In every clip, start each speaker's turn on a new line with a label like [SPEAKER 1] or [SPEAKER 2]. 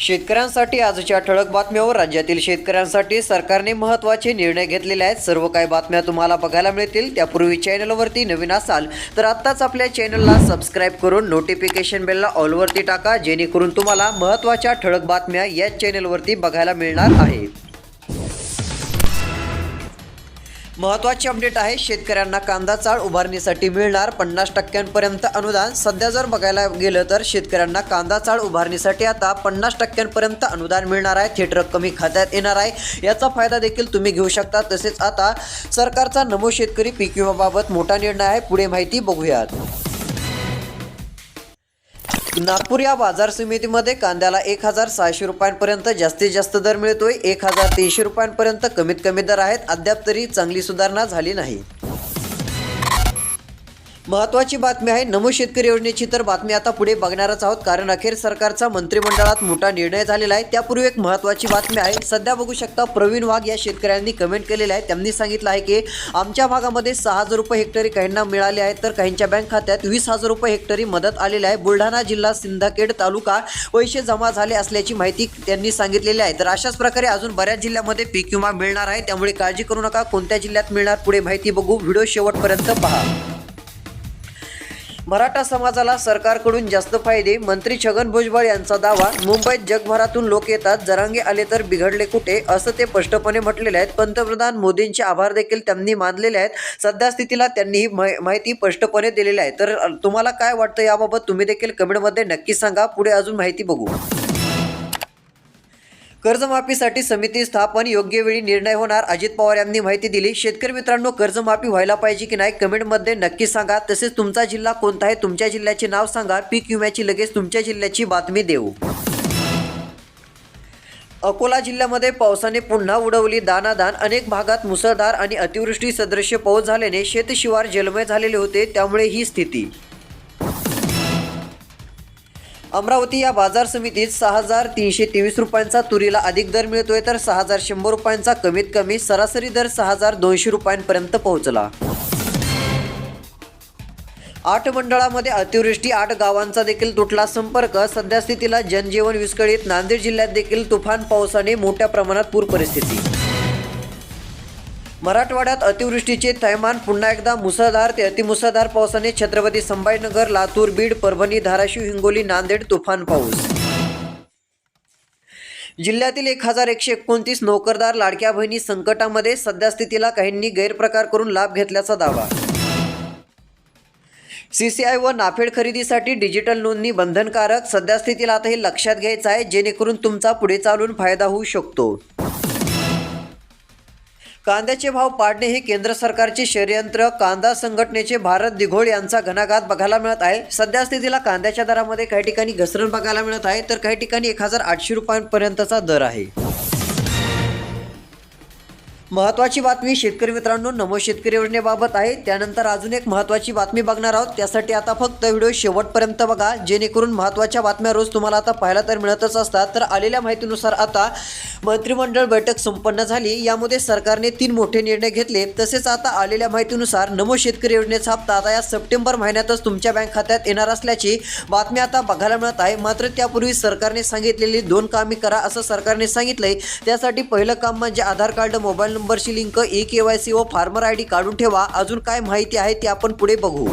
[SPEAKER 1] शेतकऱ्यांसाठी आजच्या ठळक बातम्यावर राज्यातील शेतकऱ्यांसाठी सरकारने महत्त्वाचे निर्णय घेतलेले आहेत. सर्व काही बातम्या तुम्हाला बघायला मिळतील. त्यापूर्वी चॅनलवरती नवीन असाल तर आत्ताच आपल्या चॅनलला सबस्क्राईब करून नोटिफिकेशन बेलला ऑलवरती टाका जेणेकरून तुम्हाला महत्त्वाच्या ठळक बातम्या याच चॅनलवरती बघायला मिळणार आहेत. महत्त्वाची अपडेट आहे शेतकऱ्यांना कांदा चाळ उभारणीसाठी मिळणार पन्नास टक्क्यांपर्यंत अनुदान. सध्या जर बघायला गेलं तर शेतकऱ्यांना कांदा चाळ उभारणीसाठी आता पन्नास टक्क्यांपर्यंत अनुदान मिळणार आहे. थेट रक्कमी खात्यात येणार आहे. याचा फायदा देखील तुम्ही घेऊ शकता. तसेच आता सरकारचा नमो शेतकरी पीक विमाबाबत मोठा निर्णय आहे. पुढे माहिती बघूयात. नागपूर या बाजार समितीमध्ये कांद्याला एक हजार सहाशे रुपयांपर्यंत जास्तीत जास्त दर मिळतोय. एक हजार तीनशे रुपयांपर्यंत कमीत कमी दर आहेत. अद्याप तरी चांगली सुधारणा झाली नाही. महत्वाची बातमी आहे नमो शेतकरी योजनेची तर बातमी आता पुढे बघणारच आहोत. कारण अखेर सरकारचा मंत्रिमंडळात मोठा निर्णय झालेला आहे. त्यापूर्वी एक महत्वाची बातमी आहे. सध्या बघू शकता प्रवीण वाघ या शेतकऱ्यांनी कमेंट केलेलं आहे. त्यांनी सांगितलं आहे की आमच्या भागामध्ये सहा हजार रुपये हेक्टरी काहींना मिळाले आहेत तर काहींच्या बँक खात्यात वीस हजार रुपये हेक्टरी मदत आलेली आहे. बुलढाणा जिल्हा सिंदखेड तालुका पैसे जमा झाले असल्याची माहिती त्यांनी सांगितलेली आहे. तर अशाच प्रकारे अजून बऱ्याच जिल्ह्यामध्ये पीक विमा मिळणार आहे. त्यामुळे काळजी करू नका. कोणत्या जिल्ह्यात मिळणार पुढे माहिती बघू. व्हिडिओ शेवटपर्यंत पहा. मराठा समाजाला सरकारकडून जास्त फायदे मंत्री छगन भुजबळ यांचा दावा मुंबईत जगभरातून लोक येतात जरांगे आले तर बिघडले कुठे असं ते स्पष्टपणे म्हटलेले आहेत. पंतप्रधान मोदींचे आभार देखील त्यांनी मानलेले आहेत. सध्या स्थितीला त्यांनी ही माहिती स्पष्टपणे दिलेली आहे. तर तुम्हाला काय वाटतं याबाबत तुम्ही देखील कमेंटमध्ये नक्की सांगा. पुढे अजून माहिती बघू. कर्जमाफीसाठी समिती स्थापन योग्य वेळी निर्णय होणार अजित पवार यांनी माहिती दिली. शेतकरी मित्रांनो कर्जमाफी व्हायला पाहिजे की नाही कमेंटमध्ये नक्की सांगा. तसेच तुमचा जिल्हा कोणता आहे तुमच्या जिल्ह्याचे नाव सांगा. पीक विम्याची लगेच तुमच्या जिल्ह्याची बातमी देऊ. अकोला जिल्ह्यामध्ये पावसाने पुन्हा उडवली दानादान. अनेक भागात मुसळधार आणि अतिवृष्टी सदृश्य पाऊस झाल्याने शेतशिवार जलमय झालेले होते त्यामुळे ही स्थिती. अमरावती या बाजार समितीत सहा हजार तीनशे तेवीस रुपयांचा तुरीला अधिक दर मिळतोय तर सहा हजार शंभर रुपयांचा कमीत कमी सरासरी दर सहा हजार दोनशे रुपयांपर्यंत पोहोचला. आठ मंडळामध्ये अतिवृष्टी आठ गावांचा देखील तुटला संपर्क. सध्या स्थितीला जनजीवन विस्कळीत. नांदेड जिल्ह्यात देखील तुफान पावसाने मोठ्या प्रमाणात पूर परिस्थिती मराठवाड्यात अतिवृष्टीचे थैमान पुन्हा एकदा मुसळधार ते अतिमुसळधार पावसाने छत्रपती संभाजीनगर लातूर बीड परभणी धाराशिव हिंगोली नांदेड तुफान पाऊस. जिल्ह्यातील एक हजार एकशे एकोणतीस नोकरदार लाडक्या बहिणी संकटामध्ये सद्यस्थितीला काहींनी गैरप्रकार करून लाभ घेतल्याचा दावा. सीसीआय व नाफेड खरेदीसाठी डिजिटल नोंदणी बंधनकारक सध्यास्थितीला आता हे लक्षात घ्यायचं आहे जेणेकरून तुमचा पुढे चालून फायदा होऊ शकतो. कांद्याचे भाव पाडणे हे केंद्र सरकारचे षडयंत्र. कांदा संघटनेचे भारत दिघोळ यांचा घणाघात बघायला मिळत आहे. सध्या स्थितीला कांद्याच्या दरामध्ये काही ठिकाणी घसरण बघायला मिळत आहे. तर काही ठिकाणी एक हजार आठशे रुपयांपर्यंतचा दर आहे. महत्त्वाची बातमी शेतकरी मित्रांनो नमो शेतकरी योजनेबाबत आहे. त्यानंतर अजून एक महत्त्वाची बातमी बघणार आहोत. त्यासाठी आता फक्त व्हिडिओ शेवटपर्यंत बघा. जेणेकरून महत्त्वाच्या बातम्या रोज तुम्हाला आता पाहायला तर मिळतच असतात. तर आलेल्या माहितीनुसार आता मंत्रिमंडळ बैठक संपन्न झाली. यामध्ये सरकारने तीन मोठे निर्णय घेतले. तसेच आता आलेल्या माहितीनुसार नमो शेतकरी योजनेचा हप्ता आता या सप्टेंबर महिन्यातच तुमच्या बँक खात्यात येणार असल्याची बातमी आता बघायला मिळत आहे. मात्र त्यापूर्वी सरकारने सांगितलेली दोन कामे करा असं सरकारने सांगितलंय. त्यासाठी पहिलं काम म्हणजे आधार कार्ड मोबाईल नंबरची link E K Y C व फार्मर आय डी काढून ठेवा. अजून काय माहिती आहे ते आपण पुढे बघू.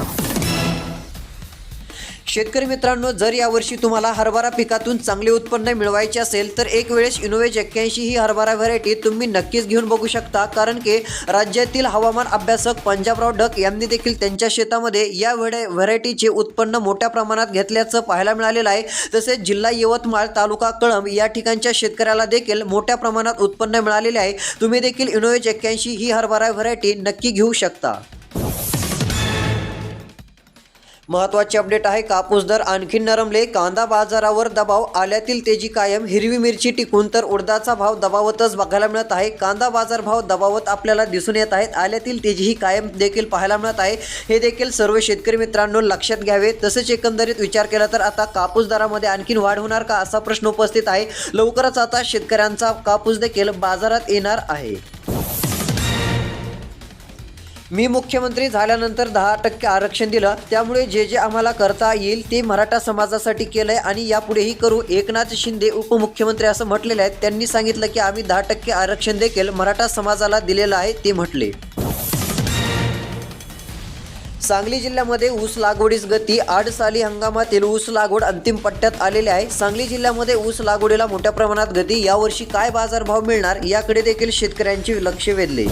[SPEAKER 1] शेतकरी मित्रांनो जर यावर्षी तुम्हाला हरभरा पिकातून चांगले उत्पन्न मिळवायचे असेल तर एक वेळेस इनोवेज एक्क्याऐंशी ही हरभरा व्हरायटी तुम्ही नक्कीच घेऊन बघू शकता. कारण की राज्यातील हवामान अभ्यासक पंजाबराव डक यांनी देखील त्यांच्या शेतामध्ये या व्हराय व्हरायटीचे उत्पन्न मोठ्या प्रमाणात घेतल्याचं पाहायला मिळालेलं आहे. तसेच जिल्हा यवतमाळ तालुका कळंब या ठिकाणच्या शेतकऱ्याला देखील मोठ्या प्रमाणात उत्पन्न मिळालेले आहे. तुम्ही देखील इनोवेज एक्क्याऐंशी ही हरभरा व्हरायटी नक्की घेऊ शकता. महत्त्वाचे अपडेट आहे कापूस दर आणखी नरमले. कांदा बाजारावर दबाव आल्यातील तेजी कायम. हिरवी मिरची टिकून तर उडदाचा भाव दबावतच बघायला मिळत आहे. कांदा बाजार भाव दबावत आपल्याला दिसून येत आहेत. आल्यातील तेजी ही कायम देखील पाहायला मिळत आहे. हे देखील सर्व शेतकरी मित्रांनो लक्षात घ्यावे. तसेच एकंदरीत विचार केला तर आता कापूस दरामध्ये आणखीन वाढ होणार का असा प्रश्न उपस्थित आहे. लवकरच आता शेतकऱ्यांचा कापूस देखील बाजारात येणार आहे. मी मुख्यमंत्री झाल्यानंतर दहा टक्के आरक्षण दिलं. त्यामुळे जे जे आम्हाला करता येईल ते मराठा समाजासाठी केलंय आणि यापुढेही करू. एकनाथ शिंदे उपमुख्यमंत्री असं म्हटलेले आहेत त्यांनी सांगितलं की आम्ही दहा टक्के आरक्षण देखील मराठा समाजाला दिलेलं आहे ते म्हटले. सांगली जिल्ह्यामध्ये ऊस लागवडीस गती. आठ साली हंगामातील ऊस लागवड अंतिम पट्ट्यात आलेली आहे. सांगली जिल्ह्यामध्ये ऊस लागवडीला मोठ्या प्रमाणात गती. यावर्षी काय बाजारभाव मिळणार? याकडे देखील शेतकऱ्यांचे लक्ष वेधले.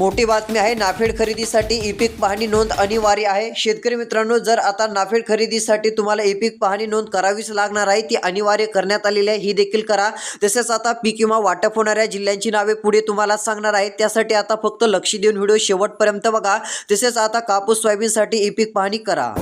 [SPEAKER 1] मोठी बातमी आहे नाफेड खरेदीसाठी ई पीक पाहणी नोंद अनिवार्य आहे. शेतकरी मित्रांनो जर आता नाफेड खरेदीसाठी तुम्हाला ई पीक पाहणी नोंद करावीच लागणार आहे ती अनिवार्य करण्यात आलेली आहे ही देखील करा. तसेच आता पीक विमा वाटप होणाऱ्या जिल्ह्यांची नावे पुढे तुम्हाला सांगणार आहे. त्यासाठी आता फक्त लक्ष देऊन व्हिडिओ शेवटपर्यंत बघा. तसेच आता कापूस सोयाबीनसाठी ई पीक पाहणी करा.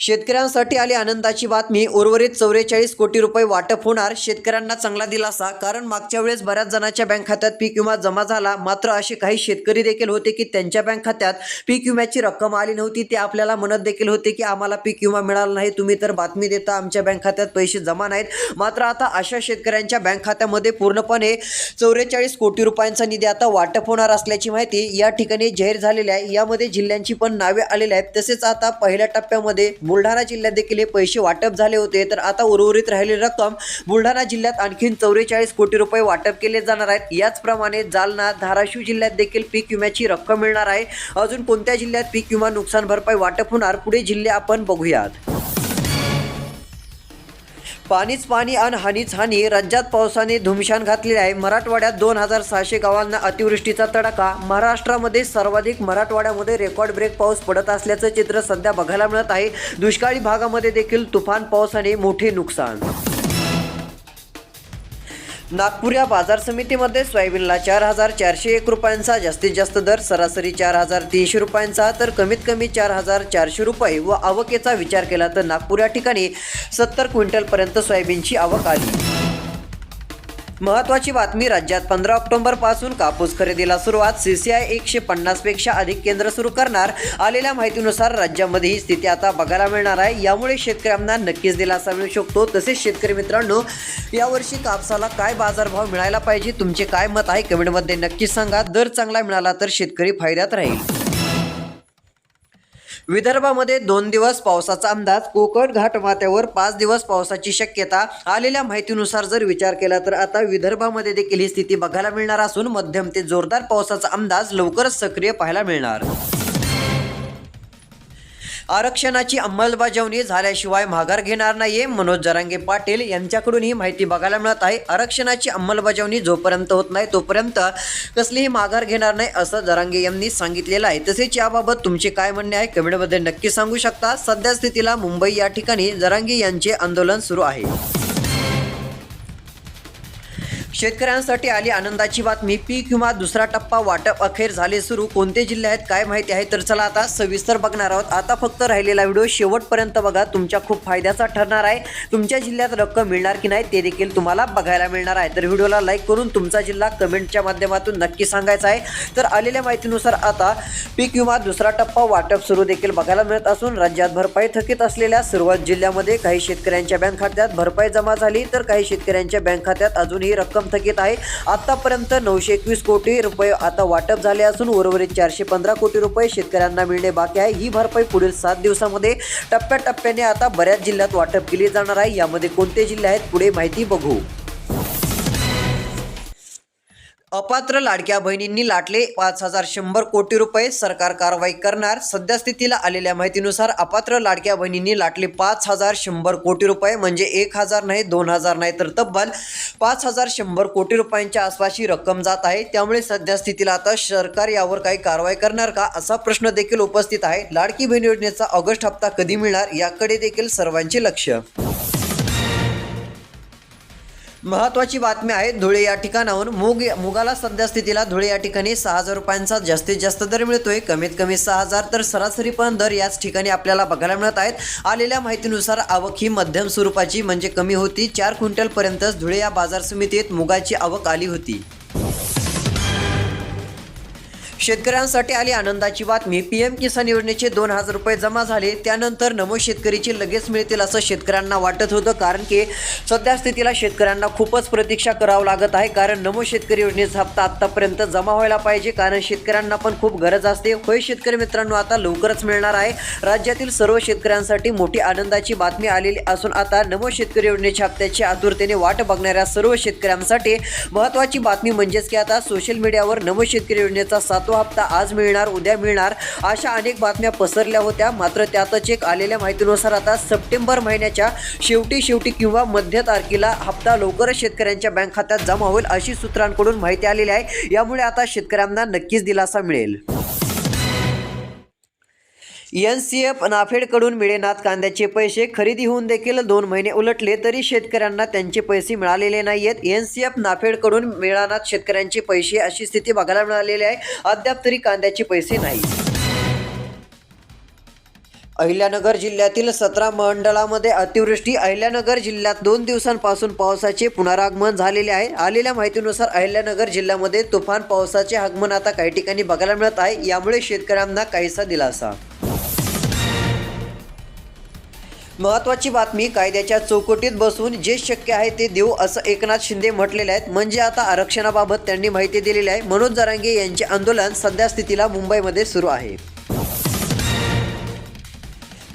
[SPEAKER 1] शेतकऱ्यांसाठी आली आनंदाची बातमी. उर्वरित चौवेचाळीस कोटी रुपये वाटप होणार. शेतकऱ्यांना चांगला दिलासा. कारण मागच्या वेळेस बऱ्याच जणांच्या बँक खात्यात पीक विमा जमा झाला. मात्र असे काही शेतकरी देखील होते की त्यांच्या बँक खात्यात पीक विम्याची रक्कम आली नव्हती. ते आपल्याला म्हणत देखील होते की आम्हाला पीक विमा मिळाला नाही. तुम्ही तर बातमी देता आमच्या बँक खात्यात पैसे जमा नाहीत. मात्र आता अशा शेतकऱ्यांच्या बँक खात्यामध्ये पूर्णपणे चौवेचाळीस कोटी रुपयांचा निधी आता वाटप होणार असल्याची माहिती या ठिकाणी जाहीर झालेली आहे. यामध्ये जिल्ह्यांची पण नावे आलेली आहेत. तसेच आता पहिल्या टप्प्यामध्ये बुलढाणा जिल्ह्यात देखील हे पैसे वाटप झाले होते. तर आता उर्वरित राहिलेली रक्कम बुलढाणा जिल्ह्यात आणखीन चौवेचाळीस कोटी रुपये वाटप केले जाणार आहेत. याचप्रमाणे जालना धाराशिव जिल्ह्यात देखील पीक विम्याची रक्कम मिळणार आहे. अजून कोणत्या जिल्ह्यात पीक विमा नुकसान भरपाई वाटप होणार? पुढे जिल्हे आपण बघूयात. पाणीच पाणी आणि हानीच हानी राज्यात पावसाने धुमशान घातलेले आहे. मराठवाड्यात दोन हजार सहाशे गावांना अतिवृष्टीचा तडाखा. महाराष्ट्रामध्ये सर्वाधिक मराठवाड्यामध्ये रेकॉर्ड ब्रेक पाऊस पडत असल्याचं चित्र सध्या बघायला मिळत आहे. दुष्काळी भागामध्ये देखील तुफान पावसाने मोठे नुकसान. नागपूर या बाजार समितीमध्ये सोयाबीनला चार हजार चारशे एक रुपयांचा जास्तीत जास्त दर सरासरी चार हजार तीनशे रुपयांचा तर कमीत कमी चार हजार चारशे रुपये व आवकेचा विचार केला तर नागपूर या ठिकाणी सत्तर क्विंटलपर्यंत सोयाबीनची आवक आली. महत्वाची बातमी राज्यात पंधरा ऑक्टोबरपासून कापूस खरेदीला सुरुवात सीसीआय एकशे पन्नासपेक्षा अधिक केंद्र सुरू करणार. आलेल्या माहितीनुसार राज्यामध्ये ही स्थिती आता बघायला मिळणार आहे. यामुळे शेतकऱ्यांना नक्कीच दिलासा मिळू शकतो. तसेच शेतकरी मित्रांनो यावर्षी कापसाला काय बाजारभाव मिळायला पाहिजे? तुमचे काय मत आहे? कमेंटमध्ये नक्कीच सांगा. दर चांगला मिळाला तर शेतकरी फायद्यात राहील. विदर्भामध्ये दोन दिवस पावसाचा अंदाज कोकण घाटमाथ्यावर पाच दिवस पावसाची शक्यता आलेल्या माहितीनुसार जर विचार केला तर आता विदर्भामध्ये देखील ही स्थिती बघायला मिळणार असून मध्यम ते जोरदार पावसाचा अंदाज लवकरच सक्रिय पाहायला मिळणार. आरक्षणाची अंमलबजावणी झाल्याशिवाय माघार घेणार नाहीये. मनोज जरांगे पाटील यांच्याकडून ही माहिती बघायला मिळत आहे. आरक्षणाची अंमलबजावणी जोपर्यंत होत नाही तोपर्यंत कसलीही माघार घेणार नाही असं जरांगे यांनी सांगितलेलं आहे. तसेच याबाबत तुमचे काय म्हणणे आहे कमेंटमध्ये नक्की सांगू शकता. सध्या स्थितीला मुंबई या ठिकाणी जरांगे यांचे आंदोलन सुरू आहे. शेतकऱ्यांसाठी आली आनंदाची बातमी. पीक विमा दुसरा टप्पा वाटप अखेर झाले सुरू. कोणते जिल्हे आहेत काय माहिती आहे? तर चला आता सविस्तर बघणार आहोत. आता फक्त राहिलेला व्हिडिओ शेवटपर्यंत बघा. तुमच्या खूप फायद्याचा ठरणार आहे. तुमच्या जिल्ह्यात रक्कम मिळणार की नाही ते देखील तुम्हाला बघायला मिळणार आहे. तर व्हिडिओला लाईक करून तुमचा जिल्हा कमेंटच्या माध्यमातून नक्की सांगायचा आहे. तर आलेल्या माहितीनुसार आता पीक विमा दुसरा टप्पा वाटप सुरू देखील बघायला मिळत असून राज्यात भरपाई थकीत असलेल्या सर्वच जिल्ह्यामध्ये काही शेतकऱ्यांच्या बँक खात्यात भरपाई जमा झाली. तर काही शेतकऱ्यांच्या बँक खात्यात अजूनही रक्कम थकीत आहे. आतापर्यंत नऊशे एकवीस कोटी रुपये आता वाटप झाले असून उर्वरित चारशे पंधरा कोटी रुपये शेतकऱ्यांना मिळणे बाकी आहे. ही भरपाई पुढील सात दिवसामध्ये टप्प्याटप्प्याने आता बऱ्याच जिल्ह्यात वाटप केली जाणार आहे. यामध्ये कोणते जिल्हे आहेत पुढे माहिती बघू. अपात्र लाडक्या बहिणींनी लाटले पाच हजार शंभर कोटी रुपये. सरकार कारवाई करणार. सध्या स्थितीला आलेल्या माहितीनुसार अपात्र लाडक्या बहिणींनी लाटले पाच हजार शंभर कोटी रुपये. म्हणजे एक हजार नाही दोन हजार नाही तर तब्बल पाच हजार शंभर कोटी रुपयांच्या आसपासची रक्कम जात आहे. त्यामुळे सध्या स्थितीला आता सरकार यावर काही कारवाई करणार का असा प्रश्न देखील उपस्थित आहे. लाडकी बहीण योजनेचा ऑगस्ट हप्ता कधी मिळणार याकडे देखील सर्वांचे लक्ष. महत्वाची बातमी आहे धुळे या ठिकाणाहून. मूग मुगाला सध्या स्थितीला धुळे या ठिकाणी सहा हजार रुपयांचा जास्तीत जास्त दर मिळतोय. कमीत कमी सहा हजार तर सरासरी पण दर याच ठिकाणी आपल्याला बघायला मिळत आहेत. आलेल्या माहितीनुसार आवक ही मध्यम स्वरूपाची म्हणजे कमी होती. चार क्विंटलपर्यंतच धुळे या बाजार समितीत मुगाची आवक आली होती. शेतकऱ्यांसाठी आली आनंदाची बातमी. पीएम किसान योजनेचे दोन हजार रुपये जमा झाले. त्यानंतर नमो शेतकरीचे लगेच मिळतील असं शेतकऱ्यांना वाटत होतं. कारण की सध्या स्थितीला शेतकऱ्यांना खूपच प्रतीक्षा करावं लागत आहे. कारण नमो शेतकरी योजनेचा हप्ता आत्तापर्यंत जमा व्हायला पाहिजे. कारण शेतकऱ्यांना पण खूप गरज असते. होय शेतकरी मित्रांनो आता लवकरच मिळणार आहे. राज्यातील सर्व शेतकऱ्यांसाठी मोठी आनंदाची बातमी आलेली असून आता नमो शेतकरी योजनेच्या हप्त्याची आतुरतेने वाट बघणाऱ्या सर्व शेतकऱ्यांसाठी महत्त्वाची बातमी म्हणजेच की आता सोशल मीडियावर नमो शेतकरी योजनेचा तो हप्ता आज मिळणार उद्या मिळणार अशा अनेक बातम्या पसरल्या होत्या. मात्र त्यातच एक आलेल्या माहितीनुसार आता सप्टेंबर महिन्याच्या शेवटी शेवटी किंवा मध्य तारखेला हप्ता लवकरच शेतकऱ्यांच्या बँक खात्यात जमा होईल अशी सूत्रांकडून माहिती आलेली आहे. यामुळे आता शेतकऱ्यांना नक्कीच दिलासा मिळेल. एन सी एफ नाफेडकडून मिळेनात कांद्याचे पैसे खरेदी होऊन देखील दोन महिने उलटले तरी शेतकऱ्यांना त्यांचे पैसे मिळालेले नाही आहेत एन सी एफ नाफेडकडून मिळानात शेतकऱ्यांचे पैसे अशी स्थिती बघायला मिळालेली आहे. अद्याप तरी कांद्याचे पैसे नाही अहिल्यानगर जिल्ह्यातील सतरा मंडळामध्ये अतिवृष्टी. अहिल्यानगर जिल्ह्यात दोन दिवसांपासून पावसाचे पुनरागमन झालेले आहे. आलेल्या माहितीनुसार अहिल्यानगर जिल्ह्यामध्ये तुफान पावसाचे आगमन आता काही ठिकाणी बघायला मिळत आहे. यामुळे शेतकऱ्यांना काहीसा दिलासा. महत्वाची बातमी कायद्याच्या चौकटीत बसून जे शक्य आहे ते देऊ असं एकनाथ शिंदे म्हटलेले आहेत. म्हणजे आता आरक्षणाबाबत त्यांनी माहिती दिलेली आहे. मनोज जरांगे यांचे आंदोलन सध्या स्थितीला मुंबईमध्ये सुरू आहे.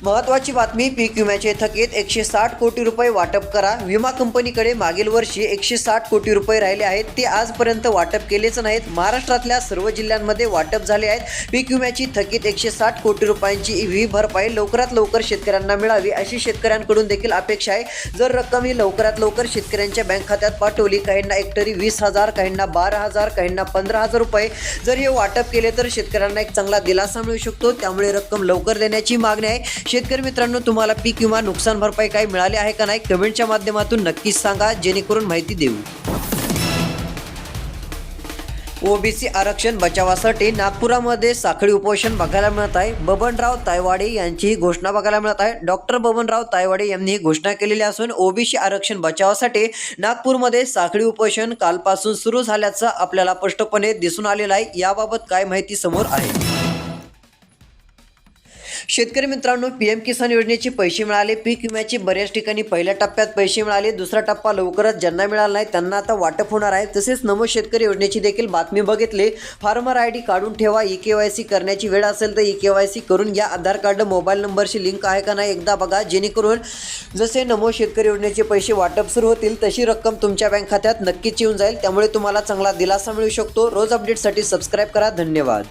[SPEAKER 1] महत्वाची बातमी पीक विम्याचे थकीत एकशे साठ कोटी रुपये वाटप करा. विमा कंपनीकडे मागील वर्षी एकशे साठ कोटी रुपये राहिले आहेत. ते आजपर्यंत वाटप केलेच नाहीत. महाराष्ट्रातल्या सर्व जिल्ह्यांमध्ये वाटप झाले आहेत. पीक विम्याची थकीत एकशे साठ कोटी रुपयांची ही भरपाई लवकरात लवकर शेतकऱ्यांना मिळावी अशी शेतकऱ्यांकडून देखील अपेक्षा आहे. जर रक्कम ही लवकरात लवकर शेतकऱ्यांच्या बँक खात्यात पाठवली काहींना हेक्टरी वीस हजार काहींना बारा हजार काहींना पंधरा हजार रुपये. जर हे वाटप केले तर शेतकऱ्यांना एक चांगला दिलासा मिळू शकतो. त्यामुळे रक्कम लवकर देण्याची मागणी आहे. शेतकरी मित्रांनो तुम्हाला पीक विमा नुकसान भरपाई काही मिळाली आहे का नाही कमेंटच्या माध्यमातून नक्कीच सांगा जेणेकरून माहिती देऊ. ओबीसी आरक्षण बचावासाठी नागपुरामध्ये साखळी उपोषण बघायला मिळत आहे. बबनराव तायवाडे यांची ही घोषणा बघायला मिळत आहे. डॉक्टर बबनराव तायवाडे यांनी ही घोषणा केलेली असून ओबीसी आरक्षण बचावासाठी नागपूरमध्ये साखळी उपोषण कालपासून सुरू झाल्याचं आपल्याला स्पष्टपणे दिसून आलेलं आहे. याबाबत काय माहिती समोर आहे. शेतकरी मित्रांनो पीएम किसान योजनेचे पैसे मिळाले पीक विम्याचे बऱ्याच ठिकाणी पहिल्या टप्प्यात पैसे मिळाले दुसरा टप्पा लवकरच ज्यांना मिळाला नाही त्यांना आता वाटप होणार आहे. तसेच नमो शेतकरी योजनेची देखील बातमी बघितली. फार्मर आय डी काढून ठेवा ई के वाय सी करण्याची वेळ असेल तर ई के वाय सी करून या आधार कार्ड मोबाईल नंबरशी लिंक आहे का नाही एकदा बघा. जेणेकरून जसे नमो शेतकरी योजनेचे पैसे वाटप सुरू होतील तशी रक्कम तुमच्या बँक खात्यात नक्कीच येऊन जाईल. त्यामुळे तुम्हाला चांगला दिलासा मिळू शकतो. रोज अपडेटसाठी सबस्क्राईब करा. धन्यवाद.